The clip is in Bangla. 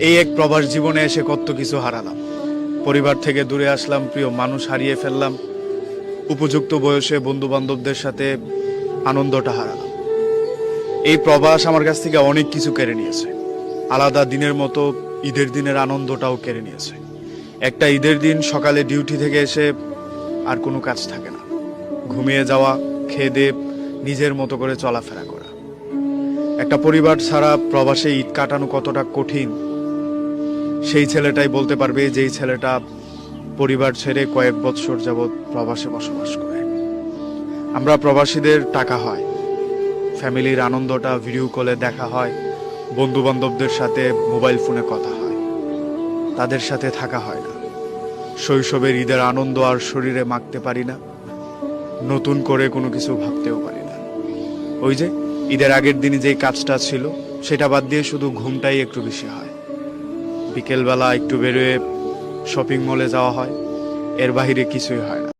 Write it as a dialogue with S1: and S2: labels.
S1: এই এক প্রবাস জীবনে এসে কত কিছু হারালাম। পরিবার থেকে দূরে আসলাম, প্রিয় মানুষ হারিয়ে ফেললাম। উপযুক্ত বয়সে বন্ধু বান্ধবদের সাথে আনন্দটা হারালাম। এই প্রবাস আমার কাছ থেকে অনেক কিছু কেড়ে নিয়েছে। আলাদা দিনের মতো ঈদের দিনের আনন্দটাও কেড়ে নিয়েছে। একটা ঈদের দিন সকালে ডিউটি থেকে এসে আর কোনো কাজ থাকে না। ঘুমিয়ে যাওয়া, খেয়ে দিয়ে নিজের মতো করে চলাফেরা করা। একটা পরিবার ছাড়া প্রবাসে ঈদ কাটানো কতটা কঠিন, সেই ছেলেটাই বলতে পারবে যেই ছেলেটা পরিবার ছেড়ে কয়েক বৎসর যাবৎ প্রবাসে বসবাস করে। আমরা প্রবাসীদের টাকা হয়, ফ্যামিলির আনন্দটা ভিডিও কলে দেখা হয় বন্ধু বান্ধবদের সাথে মোবাইল ফোনে কথা হয়, তাদের সাথে থাকা হয় না। শৈশবের ঈদের আনন্দ আর শরীরে মাখতে পারি না, নতুন করে কোনো কিছু ভাবতেও পারি না। ওই যে ঈদের আগের দিনে যে কাজটা ছিল, সেটা বাদ দিয়ে শুধু ঘুমটাই একটু বেশি হয়। বিকেলবেলা একটু বেরোয়ে শপিং মলে যাওয়া হয়, এর বাহিরে কিছুই হয় না।